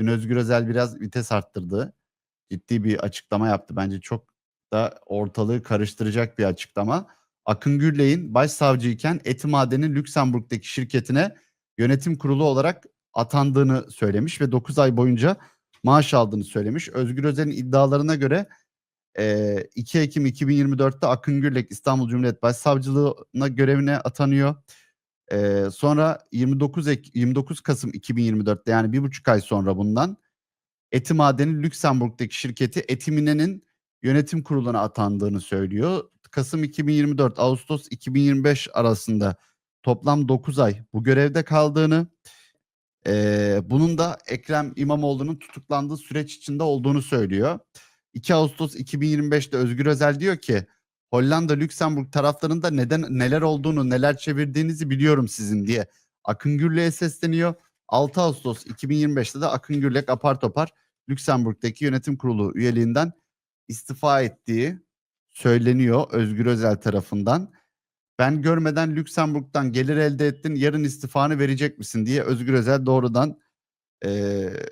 Dün Özgür Özel biraz vites arttırdı. Ciddi bir açıklama yaptı. Bence çok da ortalığı karıştıracak bir açıklama. Akın Gürley'in başsavcıyken Eti Maden'in Lüksemburg'daki şirketine yönetim kurulu olarak atandığını söylemiş ve 9 ay boyunca maaş aldığını söylemiş. Özgür Özel'in iddialarına göre e, 2 Ekim 2024'te Akın Gürlek İstanbul Cumhuriyet Başsavcılığına görevine atanıyor. E, sonra 29 Ek, 29 Kasım 2024'te yani bir buçuk ay sonra bundan Eti Madeni Lüksemburg'daki şirketi Etimine'nin yönetim kuruluna atandığını söylüyor. Kasım 2024 Ağustos 2025 arasında toplam 9 ay bu görevde kaldığını e, bunun da Ekrem İmamoğlu'nun tutuklandığı süreç içinde olduğunu söylüyor. 2 Ağustos 2025'te Özgür Özel diyor ki Hollanda, Lüksemburg taraflarında neden neler olduğunu, neler çevirdiğinizi biliyorum sizin diye Akın Gürlek'e sesleniyor. 6 Ağustos 2025'te de Akın Gürlek apar topar Lüksemburg'daki yönetim kurulu üyeliğinden istifa ettiği söyleniyor Özgür Özel tarafından. Ben görmeden Lüksemburg'dan gelir elde ettin yarın istifanı verecek misin diye Özgür Özel doğrudan eee,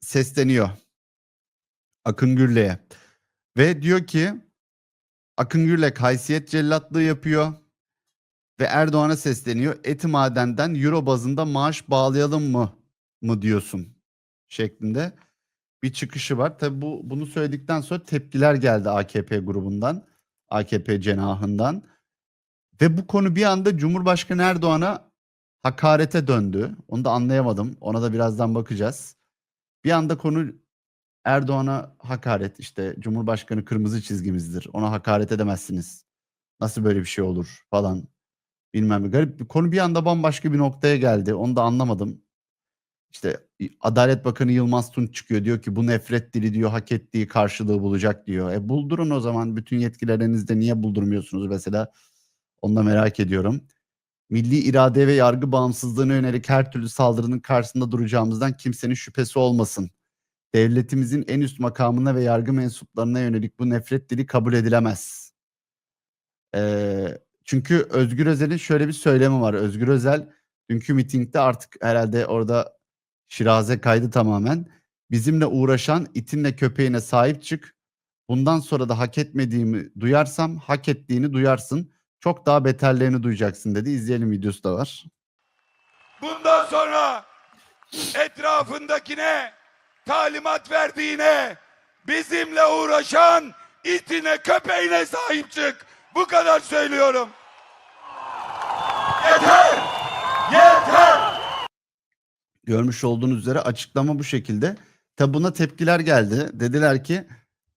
sesleniyor Akın Gürlek'e. Ve diyor ki Akın Gürlek haysiyet cellatlığı yapıyor ve Erdoğan'a sesleniyor. Eti madenden euro bazında maaş bağlayalım mı mı diyorsun şeklinde bir çıkışı var. Tabi bu bunu söyledikten sonra tepkiler geldi AKP grubundan, AKP cenahından. Ve bu konu bir anda Cumhurbaşkanı Erdoğan'a hakarete döndü. Onu da anlayamadım. Ona da birazdan bakacağız. Bir anda konu Erdoğan'a hakaret işte Cumhurbaşkanı kırmızı çizgimizdir. Ona hakaret edemezsiniz. Nasıl böyle bir şey olur falan. Bilmem. Garip bir konu bir anda bambaşka bir noktaya geldi. Onu da anlamadım. İşte Adalet Bakanı Yılmaz Tunç çıkıyor diyor ki bu nefret dili diyor hak ettiği karşılığı bulacak diyor. E buldurun o zaman bütün yetkilerinizde niye buldurmuyorsunuz mesela? Onu da merak ediyorum. Milli irade ve yargı bağımsızlığına yönelik her türlü saldırının karşısında duracağımızdan kimsenin şüphesi olmasın. Devletimizin en üst makamına ve yargı mensuplarına yönelik bu nefret dili kabul edilemez. Ee, çünkü Özgür Özel'in şöyle bir söylemi var. Özgür Özel dünkü mitingde artık herhalde orada şiraze kaydı tamamen. Bizimle uğraşan itinle köpeğine sahip çık. Bundan sonra da hak etmediğimi duyarsam hak ettiğini duyarsın. Çok daha beterlerini duyacaksın dedi. İzleyelim videosu da var. Bundan sonra etrafındakine talimat verdiğine bizimle uğraşan itine köpeğine sahip çık. Bu kadar söylüyorum. Yeter! Yeter! Görmüş olduğunuz üzere açıklama bu şekilde. Tabi buna tepkiler geldi. Dediler ki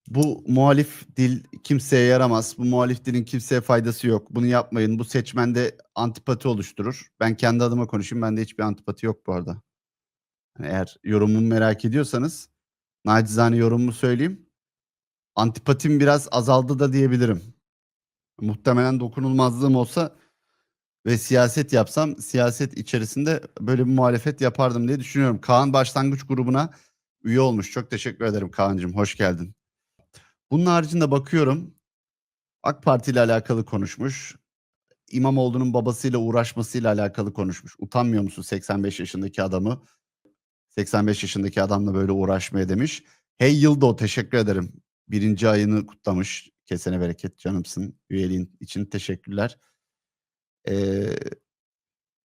bu muhalif dil kimseye yaramaz. Bu muhalif dilin kimseye faydası yok. Bunu yapmayın. Bu seçmende antipati oluşturur. Ben kendi adıma konuşayım. Bende hiçbir antipati yok bu arada. Yani eğer yorumumu merak ediyorsanız nacizane yorumumu söyleyeyim. Antipatim biraz azaldı da diyebilirim. Muhtemelen dokunulmazlığım olsa ve siyaset yapsam siyaset içerisinde böyle bir muhalefet yapardım diye düşünüyorum. Kaan başlangıç grubuna üye olmuş. Çok teşekkür ederim Kaan'cığım. Hoş geldin. Bunun haricinde bakıyorum AK Parti ile alakalı konuşmuş. İmamoğlu'nun babasıyla uğraşmasıyla alakalı konuşmuş. Utanmıyor musun 85 yaşındaki adamı? 85 yaşındaki adamla böyle uğraşmaya demiş. Hey Yıldo teşekkür ederim. Birinci ayını kutlamış. Kesene bereket canımsın. Üyeliğin için teşekkürler. Ee,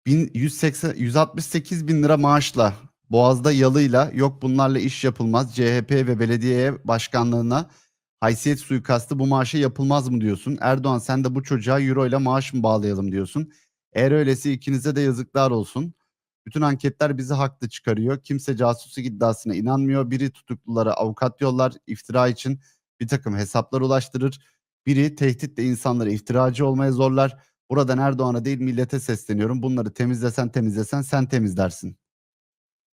180, 168 bin lira maaşla Boğaz'da yalıyla yok bunlarla iş yapılmaz. CHP ve belediye başkanlığına haysiyet suikastı bu maaşa yapılmaz mı diyorsun? Erdoğan sen de bu çocuğa euro ile maaş mı bağlayalım diyorsun? Eğer öylesi ikinize de yazıklar olsun. Bütün anketler bizi haklı çıkarıyor. Kimse casusluk iddiasına inanmıyor. Biri tutuklulara avukat yollar, iftira için bir takım hesaplar ulaştırır. Biri tehditle insanları iftiracı olmaya zorlar. Buradan Erdoğan'a değil millete sesleniyorum. Bunları temizlesen temizlesen sen temizlersin.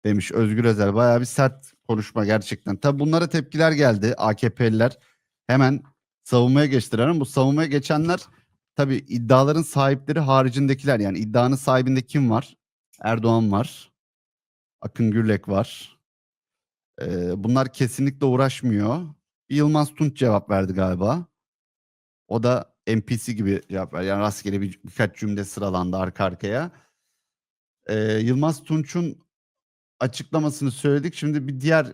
Demiş Özgür Özel. Bayağı bir sert konuşma gerçekten. Tabi bunlara tepkiler geldi. AKP'liler hemen savunmaya geçtiler ama bu savunmaya geçenler tabi iddiaların sahipleri haricindekiler. Yani iddianın sahibinde kim var? Erdoğan var. Akın Gürlek var. Ee, bunlar kesinlikle uğraşmıyor. Yılmaz Tunç cevap verdi galiba. O da NPC gibi cevap verdi. Yani rastgele bir, birkaç cümle sıralandı arka arkaya. Ee, Yılmaz Tunç'un açıklamasını söyledik. Şimdi bir diğer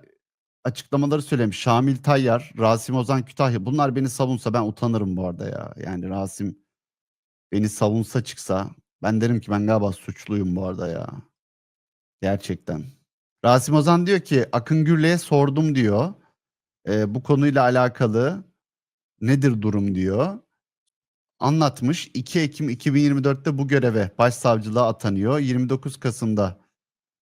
açıklamaları söylemiş. Şamil Tayyar, Rasim Ozan Kütahya. Bunlar beni savunsa ben utanırım bu arada ya. Yani Rasim beni savunsa çıksa ben derim ki ben galiba suçluyum bu arada ya. Gerçekten. Rasim Ozan diyor ki Akın Gürley'e sordum diyor. Ee, bu konuyla alakalı nedir durum diyor. Anlatmış. 2 Ekim 2024'te bu göreve başsavcılığa atanıyor. 29 Kasım'da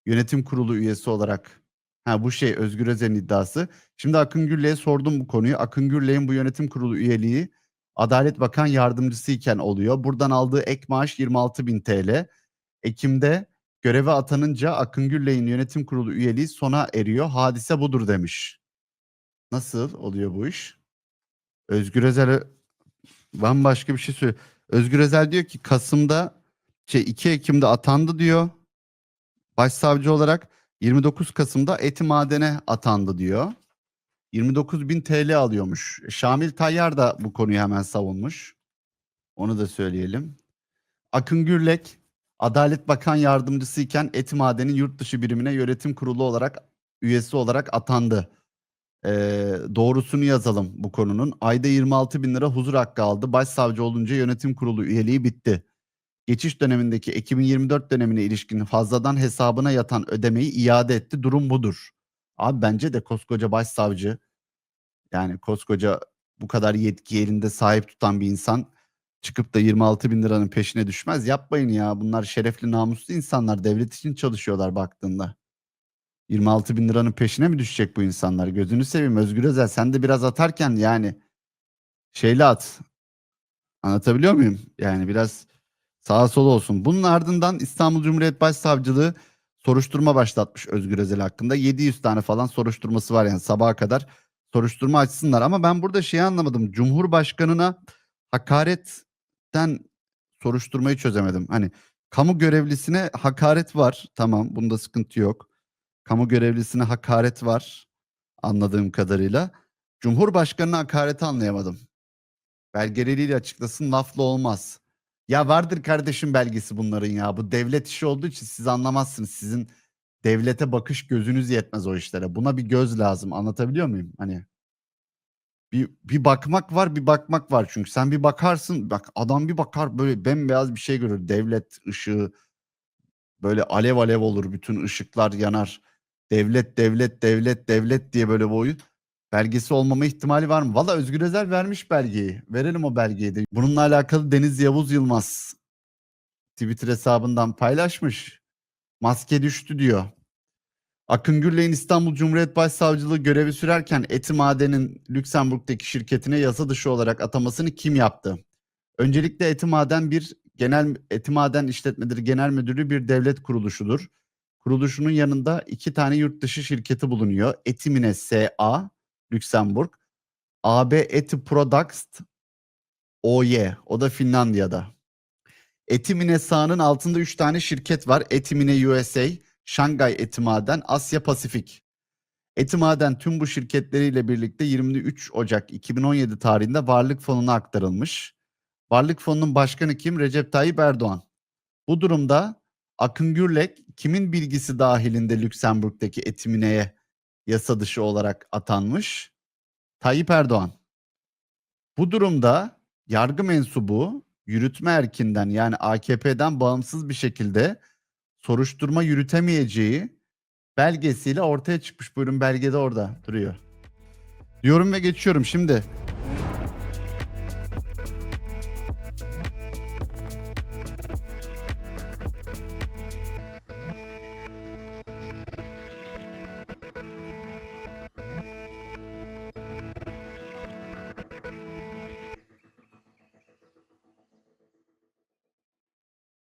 yönetim kurulu üyesi olarak ha bu şey Özgür Özel'in iddiası. Şimdi Akın Gürley'e sordum bu konuyu. Akın Gürley'in bu yönetim kurulu üyeliği Adalet Bakan Yardımcısı iken oluyor. Buradan aldığı ek maaş 26 bin TL. Ekim'de göreve atanınca Akın Gürley'in yönetim kurulu üyeliği sona eriyor. Hadise budur demiş. Nasıl oluyor bu iş? Özgür Özel bambaşka bir şey söylüyor. Özgür Özel diyor ki Kasım'da şey 2 Ekim'de atandı diyor. Başsavcı olarak 29 Kasım'da Eti Maden'e atandı diyor. 29 bin TL alıyormuş. Şamil Tayyar da bu konuyu hemen savunmuş. Onu da söyleyelim. Akın Gürlek Adalet Bakan Yardımcısı iken Eti Maden'in yurt dışı birimine yönetim kurulu olarak üyesi olarak atandı. Ee, doğrusunu yazalım bu konunun. Ayda 26 bin lira huzur hakkı aldı. Başsavcı olunca yönetim kurulu üyeliği bitti. Geçiş dönemindeki 2024 dönemine ilişkin fazladan hesabına yatan ödemeyi iade etti. Durum budur. Abi bence de koskoca başsavcı yani koskoca bu kadar yetki elinde sahip tutan bir insan çıkıp da 26 bin liranın peşine düşmez. Yapmayın ya bunlar şerefli namuslu insanlar devlet için çalışıyorlar baktığında. 26 bin liranın peşine mi düşecek bu insanlar? Gözünü seveyim Özgür Özel sen de biraz atarken yani şeyle at. Anlatabiliyor muyum? Yani biraz sağa sola olsun. Bunun ardından İstanbul Cumhuriyet Başsavcılığı soruşturma başlatmış Özgür Özel hakkında. 700 tane falan soruşturması var yani sabaha kadar soruşturma açsınlar. Ama ben burada şeyi anlamadım. Cumhurbaşkanına hakaretten soruşturmayı çözemedim. Hani kamu görevlisine hakaret var. Tamam bunda sıkıntı yok. Kamu görevlisine hakaret var anladığım kadarıyla. Cumhurbaşkanına hakareti anlayamadım. Belgeleriyle açıklasın lafla olmaz. Ya vardır kardeşim belgesi bunların ya. Bu devlet işi olduğu için siz anlamazsınız. Sizin devlete bakış gözünüz yetmez o işlere. Buna bir göz lazım. Anlatabiliyor muyum? Hani bir, bir bakmak var bir bakmak var çünkü sen bir bakarsın bak adam bir bakar böyle bembeyaz bir şey görür devlet ışığı böyle alev alev olur bütün ışıklar yanar devlet devlet devlet devlet diye böyle boyu belgesi olmama ihtimali var mı? Valla Özgür Özel vermiş belgeyi verelim o belgeyi de. Bununla alakalı Deniz Yavuz Yılmaz Twitter hesabından paylaşmış maske düştü diyor. Akın Gürley'in İstanbul Cumhuriyet Başsavcılığı görevi sürerken Eti Maden'in Lüksemburg'daki şirketine yasa dışı olarak atamasını kim yaptı? Öncelikle Eti Maden bir genel Eti Maden İşletmeleri Genel Müdürlüğü bir devlet kuruluşudur. Kuruluşunun yanında iki tane yurt dışı şirketi bulunuyor. Etimine SA Lüksemburg, AB Eti Products OY o da Finlandiya'da. Etimine SA'nın altında 3 tane şirket var. Etimine USA, Şangay Etimaden, Asya Pasifik. Etimaden tüm bu şirketleriyle birlikte 23 Ocak 2017 tarihinde Varlık Fonu'na aktarılmış. Varlık Fonu'nun başkanı kim? Recep Tayyip Erdoğan. Bu durumda Akın Gürlek kimin bilgisi dahilinde Lüksemburg'daki Etimine'ye yasa dışı olarak atanmış Tayyip Erdoğan. Bu durumda yargı mensubu yürütme erkinden yani AKP'den bağımsız bir şekilde soruşturma yürütemeyeceği belgesiyle ortaya çıkmış. Buyurun belgede orada duruyor. Diyorum ve geçiyorum şimdi.